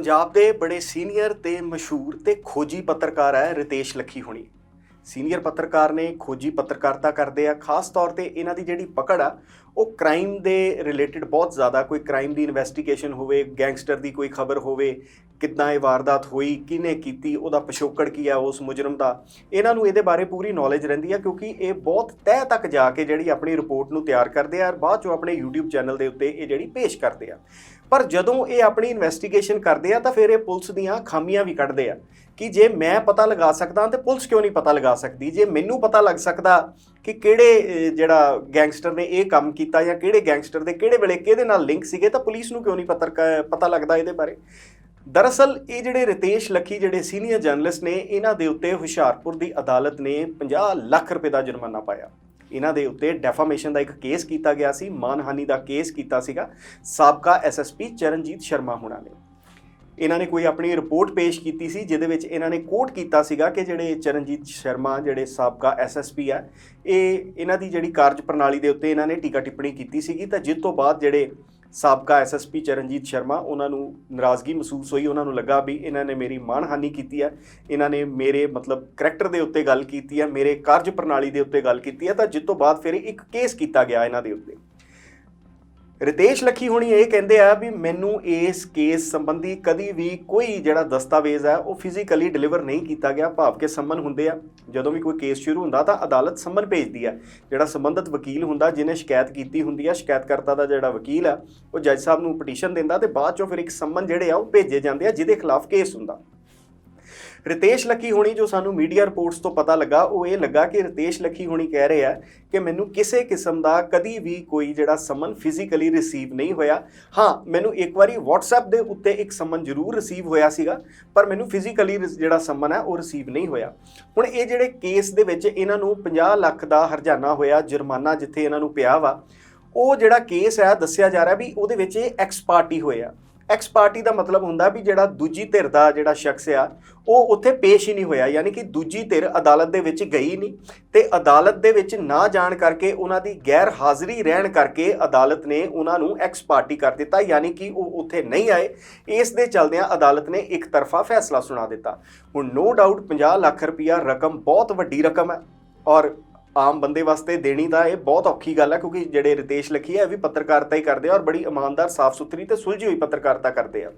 ਪੰਜਾਬ ਦੇ ਬੜੇ ਸੀਨੀਅਰ ਤੇ ਮਸ਼ਹੂਰ ਤੇ ਖੋਜੀ ਪੱਤਰਕਾਰ ਹੈ ਰਿਤੇਸ਼ ਲੱਖੀ ਹੁਣੀ। ਸੀਨੀਅਰ ਪੱਤਰਕਾਰ ਨੇ ਖੋਜੀ ਪੱਤਰਕਾਰਤਾ ਕਰਦੇ ਆ। ਖਾਸ ਤੌਰ ਤੇ ਇਹਨਾਂ ਦੀ ਜਿਹੜੀ ਪਕੜ ਆ, ਉਹ ਕ੍ਰਾਈਮ ਦੇ ਰਿਲੇਟਡ ਬਹੁਤ ਜ਼ਿਆਦਾ। ਕੋਈ ਕ੍ਰਾਈਮ ਦੀ ਇਨਵੈਸਟੀਗੇਸ਼ਨ ਹੋਵੇ, ਗੈਂਗਸਟਰ ਦੀ ਕੋਈ ਖਬਰ ਹੋਵੇ, ਕਿੱਦਾਂ ਇਹ ਵਾਰਦਾਤ ਹੋਈ, ਕਿਹਨੇ ਕੀਤੀ, ਉਹਦਾ ਪਿਛੋਕੜ ਕੀ ਆ, ਉਸ ਮੁਜਰਮ ਦਾ। ਇਹਨਾਂ ਨੂੰ ਇਹਦੇ ਬਾਰੇ ਪੂਰੀ ਨੌਲੇਜ ਰਹਿੰਦੀ ਆ, ਕਿਉਂਕਿ ਇਹ ਬਹੁਤ ਤਹਿ ਤੱਕ ਜਾ ਕੇ ਜਿਹੜੀ ਆਪਣੀ ਰਿਪੋਰਟ ਨੂੰ ਤਿਆਰ ਕਰਦੇ ਆ, ਔਰ ਬਾਅਦ ਚੋਂ ਆਪਣੇ YouTube ਚੈਨਲ ਦੇ ਉੱਤੇ ਇਹ ਜਿਹੜੀ ਪੇਸ਼ ਕਰਦੇ ਆ। ਪਰ ਜਦੋਂ ਇਹ ਆਪਣੀ ਇਨਵੈਸਟੀਗੇਸ਼ਨ ਕਰਦੇ ਆ ਤਾਂ ਫਿਰ ਇਹ ਪੁਲਿਸ ਦੀਆਂ ਖਾਮੀਆਂ ਵੀ ਕੱਢਦੇ ਆ ਕਿ ਜੇ ਮੈਂ ਪਤਾ ਲਗਾ ਸਕਦਾ ਤੇ ਪੁਲਿਸ ਕਿਉਂ ਨਹੀਂ ਪਤਾ ਲਗਾ ਸਕਦੀ? ਜੇ ਮੈਨੂੰ ਪਤਾ ਲੱਗ ਸਕਦਾ ਕਿ ਕਿਹੜੇ ਜਿਹੜਾ ਗੈਂਗਸਟਰ ਨੇ ਇਹ ਕੰਮ ਕੀਤਾ ਜਾਂ ਕਿਹੜੇ ਗੈਂਗਸਟਰ ਦੇ ਕਿਹੜੇ ਵੇਲੇ ਕਿਹਦੇ ਨਾਲ ਲਿੰਕ ਸੀਗੇ ਤਾਂ ਪੁਲਿਸ ਨੂੰ ਕਿਉਂ ਨਹੀਂ ਪੱਤਰ ਪਤਾ ਲੱਗਦਾ ਇਹਦੇ ਬਾਰੇ? ਦਰਅਸਲ ਇਹ ਜਿਹੜੇ ਰਿਤੇਸ਼ ਲੱਖੀ ਜਿਹੜੇ ਸੀਨੀਅਰ ਜਰਨਲਿਸਟ ਨੇ, ਇਹਨਾਂ ਦੇ ਉੱਤੇ ਹੁਸ਼ਿਆਰਪੁਰ ਦੀ ਅਦਾਲਤ ਨੇ 50 ਲੱਖ ਰੁਪਏ ਦਾ ਜੁਰਮਾਨਾ ਪਾਇਆ। ਇਹਨਾਂ ਦੇ ਉੱਤੇ ਡੈਫਾਮੇਸ਼ਨ ਦਾ ਇੱਕ ਕੇਸ ਕੀਤਾ ਗਿਆ ਸੀ, ਮਾਨਹਾਨੀ ਦਾ ਕੇਸ ਕੀਤਾ ਸੀਗਾ। ਸਾਬਕਾ ਐਸਐਸਪੀ ਚਰਨਜੀਤ ਸ਼ਰਮਾ ਹੁਣਾਂ ਨੇ। ਇਹਨਾਂ ਨੇ ਕੋਈ ਆਪਣੀ ਰਿਪੋਰਟ ਪੇਸ਼ ਕੀਤੀ ਸੀ, ਜਿਹਦੇ ਵਿੱਚ ਇਹਨਾਂ ਨੇ ਕੋਟ ਕੀਤਾ ਸੀਗਾ ਕਿ ਜਿਹੜੇ ਚਰਨਜੀਤ ਸ਼ਰਮਾ, ਜਿਹੜੇ ਸਾਬਕਾ ਐਸਐਸਪੀ ਆ, ਇਹ ਇਹਨਾਂ ਦੀ ਜਿਹੜੀ ਕਾਰਜ ਪ੍ਰਣਾਲੀ ਦੇ ਉੱਤੇ ਇਹਨਾਂ ਨੇ ਟੀਕਾ ਟਿੱਪਣੀ ਕੀਤੀ ਸੀਗੀ। ਤਾਂ ਜਿਸ ਤੋਂ ਬਾਅਦ ਜਿਹੜੇ ਸਾਬਕਾ ਐਸਐਸਪੀ ਚਰਨਜੀਤ ਸ਼ਰਮਾ, ਉਹਨਾਂ ਨੂੰ ਨਾਰਾਜ਼ਗੀ ਮਹਿਸੂਸ ਹੋਈ, ਉਹਨਾਂ ਨੂੰ ਲੱਗਾ ਵੀ ਇਹਨਾਂ ਨੇ ਮੇਰੀ ਮਾਣਹਾਨੀ ਕੀਤੀ ਹੈ, ਇਹਨਾਂ ਨੇ ਮੇਰੇ ਮਤਲਬ ਕਰੈਕਟਰ ਦੇ ਉੱਤੇ ਗੱਲ ਕੀਤੀ ਹੈ, ਮੇਰੇ ਕਾਰਜ ਪ੍ਰਣਾਲੀ ਦੇ ਉੱਤੇ ਗੱਲ ਕੀਤੀ ਹੈ, ਤਾਂ ਜਿਸ ਤੋਂ ਬਾਅਦ ਫਿਰ ਇੱਕ ਕੇਸ ਕੀਤਾ ਗਿਆ ਇਹਨਾਂ ਦੇ ਉੱਤੇ। ਰਿਤੇਸ਼ ਲੱਖੀ ਹੋਣੀ ਇਹ ਕਹਿੰਦੇ ਆ ਵੀ ਮੈਨੂੰ ਇਸ ਕੇਸ ਸੰਬੰਧੀ ਕਦੀ ਵੀ ਕੋਈ ਜਿਹੜਾ ਦਸਤਾਵੇਜ਼ ਆ ਉਹ ਫਿਜ਼ੀਕਲੀ ਡਿਲੀਵਰ ਨਹੀਂ ਕੀਤਾ ਗਿਆ। ਭਾਵ ਕਿ ਸੰਮਨ ਹੁੰਦੇ ਆ, ਜਦੋਂ ਵੀ ਕੋਈ ਕੇਸ ਸ਼ੁਰੂ ਹੁੰਦਾ ਤਾਂ ਅਦਾਲਤ ਸੰਮਨ ਭੇਜਦੀ ਆ। ਜਿਹੜਾ ਸੰਬੰਧਿਤ ਵਕੀਲ ਹੁੰਦਾ, ਜਿਹਨੇ ਸ਼ਿਕਾਇਤ ਕੀਤੀ ਹੁੰਦੀ ਆ, ਸ਼ਿਕਾਇਤਕਰਤਾ ਦਾ ਜਿਹੜਾ ਵਕੀਲ ਆ, ਉਹ ਜੱਜ ਸਾਹਿਬ ਨੂੰ ਪਟੀਸ਼ਨ ਦਿੰਦਾ ਤੇ ਬਾਅਦ ਚੋਂ ਫਿਰ ਇੱਕ ਸੰਮਨ ਜਿਹੜੇ ਆ, ਉਹ ਭੇਜੇ ਜਾਂਦੇ ਆ, ਜਿਹਦੇ ਖਿਲਾਫ ਕੇਸ ਹੁੰਦਾ। ਰਿਤੇਸ਼ ਲੱਖੀ ਹੋਣੀ ਜੋ ਸਾਨੂੰ ਮੀਡੀਆ ਰਿਪੋਰਟਸ ਤੋਂ ਪਤਾ ਲੱਗਾ, ਉਹ ਇਹ ਲੱਗਾ ਕਿ ਰਿਤੇਸ਼ ਲੱਖੀ ਹੋਣੀ ਕਹਿ ਰਹੇ ਆ ਕਿ ਮੈਨੂੰ ਕਿਸੇ ਕਿਸਮ ਦਾ ਕਦੀ ਵੀ ਕੋਈ ਜਿਹੜਾ ਸਮਨ ਫਿਜ਼ੀਕਲੀ ਰਿਸੀਵ ਨਹੀਂ ਹੋਇਆ। ਹਾਂ, ਮੈਨੂੰ ਇੱਕ ਵਾਰੀ WhatsApp ਦੇ ਉੱਤੇ ਇੱਕ ਸਮਨ ਜ਼ਰੂਰ ਰਿਸੀਵ ਹੋਇਆ ਸੀਗਾ, ਪਰ ਮੈਨੂੰ ਫਿਜ਼ੀਕਲੀ ਜਿਹੜਾ ਸਮਨ ਹੈ ਉਹ ਰਿਸੀਵ ਨਹੀਂ ਹੋਇਆ। ਹੁਣ ਇਹ ਜਿਹੜੇ ਕੇਸ ਦੇ ਵਿੱਚ ਇਹਨਾਂ ਨੂੰ 50 ਲੱਖ ਦਾ ਹਰਜਾਨਾ ਹੋਇਆ, ਜੁਰਮਾਨਾ ਜਿੱਥੇ ਇਹਨਾਂ ਨੂੰ ਪਿਆ ਵਾ, ਉਹ ਜਿਹੜਾ ਕੇਸ ਹੈ ਦੱਸਿਆ ਜਾ ਰਿਹਾ ਵੀ ਉਹਦੇ ਵਿੱਚ ਇਹ ਐਕਸ ਪਾਰਟੀ ਹੋਇਆ ਐਕਸ ਪਾਰਟੀ ਦਾ ਮਤਲਬ ਹੁੰਦਾ ਵੀ ਜਿਹੜਾ ਦੂਜੀ ਧਿਰ ਦਾ ਜਿਹੜਾ ਸ਼ਖਸ ਆ, ਉਹ ਉੱਥੇ ਪੇਸ਼ ਹੀ ਨਹੀਂ ਹੋਇਆ, ਯਾਨੀ ਕਿ ਦੂਜੀ ਧਿਰ ਅਦਾਲਤ ਦੇ ਵਿੱਚ ਗਈ ਨਹੀਂ ਤੇ ਅਦਾਲਤ ਦੇ ਵਿੱਚ ਨਾ ਜਾਣ ਕਰਕੇ ਉਹਨਾਂ ਦੀ ਗੈਰ ਹਾਜ਼ਰੀ ਰਹਿਣ ਕਰਕੇ ਅਦਾਲਤ ਨੇ ਉਹਨਾਂ ਨੂੰ ਐਕਸ ਪਾਰਟੀ ਕਰ ਦਿੱਤਾ, ਯਾਨੀ ਕਿ ਉਹ ਉੱਥੇ ਨਹੀਂ ਆਏ। ਇਸ ਦੇ ਚਲਦਿਆਂ ਅਦਾਲਤ ਨੇ ਇੱਕ ਤਰਫਾ ਫੈਸਲਾ ਸੁਣਾ ਦਿੱਤਾ। ਹੁਣ ਨੋ ਡਾਊਟ 50 ਲੱਖ ਰੁਪਇਆ ਰਕਮ ਬਹੁਤ ਵੱਡੀ ਰਕਮ ਹੈ ਔਰ ਆਮ ਬੰਦੇ ਵਾਸਤੇ ਦੇਣੀ ਤਾਂ ਇਹ ਬਹੁਤ ਔਖੀ ਗੱਲ ਹੈ ਕਿਉਂਕਿ ਜਿਹੜੇ ਰਿਤੇਸ਼ ਲਖੀ ਹੈ ਇਹ ਵੀ ਪੱਤਰਕਾਰਤਾ ਹੀ ਕਰਦੇ ਆ ਔਰ ਬੜੀ ਇਮਾਨਦਾਰ ਸਾਫ਼ ਸੁਥਰੀ ਤੇ ਸੁਲਝੀ ਹੋਈ ਪੱਤਰਕਾਰਤਾ ਕਰਦੇ ਆ।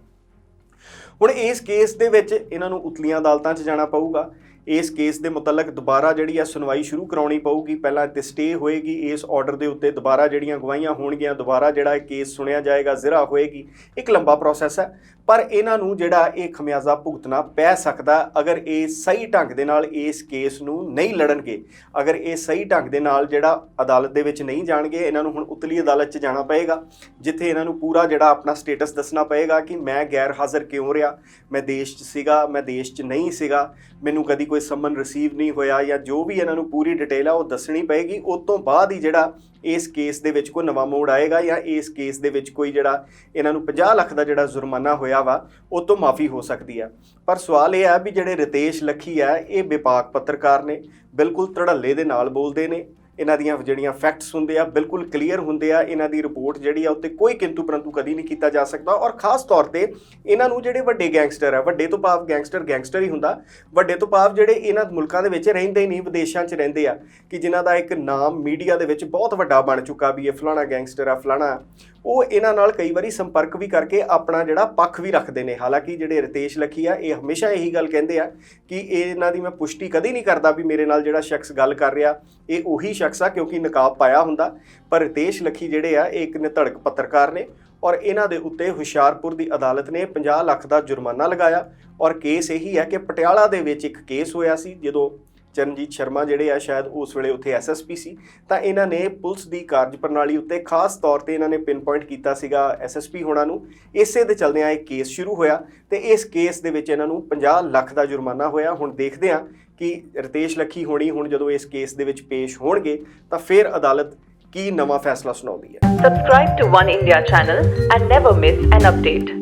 ਹੁਣ ਇਸ ਕੇਸ ਦੇ ਵਿੱਚ ਇਹਨਾਂ ਨੂੰ ਉਤਲੀਆਂ ਅਦਾਲਤਾਂ 'ਚ ਜਾਣਾ ਪਊਗਾ। ਇਸ ਕੇਸ ਦੇ ਮੁਤਲਕ ਦੁਬਾਰਾ ਜਿਹੜੀ ਆ ਸੁਣਵਾਈ ਸ਼ੁਰੂ ਕਰਾਉਣੀ ਪਊਗੀ। ਪਹਿਲਾਂ ਤੇ ਸਟੇ ਹੋਏਗੀ, ਇਸ ਆਰਡਰ ਦੇ ਉੱਤੇ ਦੁਬਾਰਾ ਜਿਹੜੀਆਂ ਗਵਾਹੀਆਂ ਹੋਣਗੀਆਂ, ਦੁਬਾਰਾ ਜਿਹੜਾ ਇਹ ਕੇਸ ਸੁਣਿਆ ਜਾਏਗਾ, ਜ਼ਿਰਾ ਹੋਏਗੀ। ਇੱਕ ਲੰਬਾ ਪ੍ਰੋਸੈਸ ਹੈ ਪਰ ਇਹਨਾਂ ਨੂੰ ਜਿਹੜਾ ਇਹ ਖਮਿਆਜ਼ਾ ਭੁਗਤਣਾ ਪੈ ਸਕਦਾ ਅਗਰ ਇਹ ਸਹੀ ਢੰਗ ਦੇ ਨਾਲ ਇਸ ਕੇਸ ਨੂੰ ਨਹੀਂ ਲੜਨਗੇ, ਅਗਰ ਇਹ ਸਹੀ ਢੰਗ ਦੇ ਨਾਲ ਜਿਹੜਾ ਅਦਾਲਤ ਦੇ ਵਿੱਚ ਨਹੀਂ ਜਾਣਗੇ, ਇਹਨਾਂ ਨੂੰ ਹੁਣ ਉਤਲੀ ਅਦਾਲਤ 'ਚ ਜਾਣਾ ਪਏਗਾ, ਜਿੱਥੇ ਇਹਨਾਂ ਨੂੰ ਪੂਰਾ ਜਿਹੜਾ ਆਪਣਾ ਸਟੇਟਸ ਦੱਸਣਾ ਪਏਗਾ ਕਿ ਮੈਂ ਗੈਰ ਹਾਜ਼ਰ ਕਿਉਂ ਰਿਹਾ, ਮੈਂ ਦੇਸ਼ 'ਚ ਸੀਗਾ, ਮੈਂ ਦੇਸ਼ 'ਚ ਨਹੀਂ ਸੀਗਾ, ਮੈਨੂੰ ਕਦੀ ਕੋਈ ਸੰਮਨ ਰਿਸੀਵ ਨਹੀਂ ਹੋਇਆ ਜਾਂ ਜੋ ਵੀ ਇਹਨਾਂ ਨੂੰ ਪੂਰੀ ਡਿਟੇਲ ਆ ਉਹ ਦੱਸਣੀ ਪਏਗੀ, ਉਸ ਤੋਂ ਬਾਅਦ ਹੀ ਜਿਹੜਾ ਇਸ ਕੇਸ ਦੇ ਵਿੱਚ ਕੋਈ ਨਵਾਂ ਮੋੜ ਆਏਗਾ ਜਾਂ ਇਸ ਕੇਸ ਦੇ ਵਿੱਚ ਕੋਈ ਜਿਹੜਾ ਇਹਨਾਂ ਨੂੰ 50 ਲੱਖ ਦਾ ਜਿਹੜਾ ਜੁਰਮਾਨਾ ਹੋਇਆ ਵਾ, ਉਹ ਤੋਂ ਮਾਫੀ ਹੋ ਸਕਦੀ ਆ। ਪਰ ਸਵਾਲ ਇਹ ਹੈ ਵੀ ਜਿਹੜੇ ਰਿਤੇਸ਼ ਲੱਖੀ ਹੈ ਇਹ ਵਿਪਾਕ ਪੱਤਰਕਾਰ ਨੇ, ਬਿਲਕੁਲ ਧੜੱਲੇ ਦੇ ਨਾਲ ਬੋਲਦੇ ਨੇ। ਇਹਨਾਂ ਦੀਆਂ ਜਿਹੜੀਆਂ ਫੈਕਟਸ ਹੁੰਦੇ ਆ, ਬਿਲਕੁਲ ਕਲੀਅਰ ਹੁੰਦੇ ਆ, ਇਹਨਾਂ ਦੀ ਰਿਪੋਰਟ ਜਿਹੜੀ ਆ ਉੱਤੇ ਕੋਈ ਕਿੰਤੂ ਪਰੰਤੂ ਕਦੀ ਨਹੀਂ ਕੀਤਾ ਜਾ ਸਕਦਾ ਔਰ ਖਾਸ ਤੌਰ ਤੇ ਇਹਨਾਂ ਨੂੰ ਜਿਹੜੇ ਵੱਡੇ ਗੈਂਗਸਟਰ ਆ, ਵੱਡੇ ਤੋਂ ਭਾਵ ਗੈਂਗਸਟਰ ਗੈਂਗਸਟਰ ਹੀ ਹੁੰਦਾ, ਵੱਡੇ ਤੋਂ ਭਾਵ ਜਿਹੜੇ ਇਹਨਾਂ ਮੁਲਕਾਂ ਦੇ ਵਿੱਚ ਰਹਿੰਦੇ ਹੀ ਨਹੀਂ, ਵਿਦੇਸ਼ਾਂ 'ਚ ਰਹਿੰਦੇ ਆ, ਕਿ ਜਿਨ੍ਹਾਂ ਦਾ ਇੱਕ ਨਾਮ ਮੀਡੀਆ ਦੇ ਵਿੱਚ ਬਹੁਤ ਵੱਡਾ ਬਣ ਚੁੱਕਾ ਵੀ ਇਹ ਫਲਾਣਾ ਗੈਂਗਸਟਰ ਆ, ਫਲਾਣਾ ਉਹ ਇਹਨਾਂ ਨਾਲ ਕਈ ਵਾਰੀ ਸੰਪਰਕ ਵੀ ਕਰਕੇ ਆਪਣਾ ਜਿਹੜਾ ਪੱਖ ਵੀ ਰੱਖਦੇ ਨੇ। ਹਾਲਾਂਕਿ ਜਿਹੜੇ ਰਤੇਸ਼ ਲੱਖੀ ਆ, ਇਹ ਹਮੇਸ਼ਾ ਇਹੀ ਗੱਲ ਕਹਿੰਦੇ ਆ ਕਿ ਇਹਨਾਂ ਦੀ ਮੈਂ ਪੁਸ਼ਟੀ ਕਦੀ ਨਹੀਂ ਕਰਦਾ ਵੀ ਮੇਰੇ ਨਾਲ ਜਿਹੜਾ ਸ਼ਖਸ ਗੱਲ ਕਰ ਰਿਹਾ, ਇਹ ਉਹੀ ਸ਼ਖਸ ਆ ਕਿਉਂਕਿ ਨਕਾਬ ਪਾਇਆ ਹੁੰਦਾ। ਪਰ ਰਿਤੇਸ਼ ਲੱਖੀ ਜਿਹੜੇ ਆ, ਇਹ ਇੱਕ ਨਿਧੜਕ ਪੱਤਰਕਾਰ ਨੇ ਔਰ ਇਹਨਾਂ ਦੇ ਉੱਤੇ ਹੁਸ਼ਿਆਰਪੁਰ ਦੀ ਅਦਾਲਤ ਨੇ 50 ਲੱਖ ਦਾ ਜੁਰਮਾਨਾ ਲਗਾਇਆ ਔਰ ਕੇਸ ਇਹੀ ਹੈ ਕਿ ਪਟਿਆਲਾ ਦੇ ਵਿੱਚ ਇੱਕ ਕੇਸ ਹੋਇਆ ਸੀ, ਜਦੋਂ ਚਰਨਜੀਤ ਸ਼ਰਮਾ ਜਿਹੜੇ ਆ ਸ਼ਾਇਦ ਉਸ ਵੇਲੇ ਉੱਥੇ ਐਸਐਸਪੀ ਸੀ, ਤਾਂ ਇਹਨਾਂ ਨੇ ਪੁਲਿਸ ਦੀ ਕਾਰਜ ਪ੍ਰਣਾਲੀ ਉੱਤੇ ਖਾਸ ਤੌਰ ਤੇ ਇਹਨਾਂ ਨੇ ਪਿਨ ਪੁਆਇੰਟ ਕੀਤਾ ਸੀਗਾ ਐਸਐਸਪੀ ਹੋਣਾ ਨੂੰ। ਇਸੇ ਦੇ ਚਲਦਿਆਂ ਇਹ ਕੇਸ ਸ਼ੁਰੂ ਹੋਇਆ ਤੇ ਇਸ ਕੇਸ ਦੇ ਵਿੱਚ ਇਹਨਾਂ ਨੂੰ 50 ਲੱਖ ਦਾ ਜੁਰਮਾਨਾ ਹੋਇਆ। ਹੁਣ ਦੇਖਦੇ ਹਾਂ ਕਿ ਰਤੇਸ਼ ਲੱਖੀ ਹੋਣੀ ਹੁਣ ਜਦੋਂ ਇਸ ਕੇਸ ਦੇ ਵਿੱਚ ਪੇਸ਼ ਹੋਣਗੇ, ਤਾਂ ਫਿਰ ਅਦਾਲਤ ਕੀ ਨਵਾਂ ਫੈਸਲਾ ਸੁਣਾਉਂਦੀ ਹੈ। Subscribe to One India channel and never miss an update.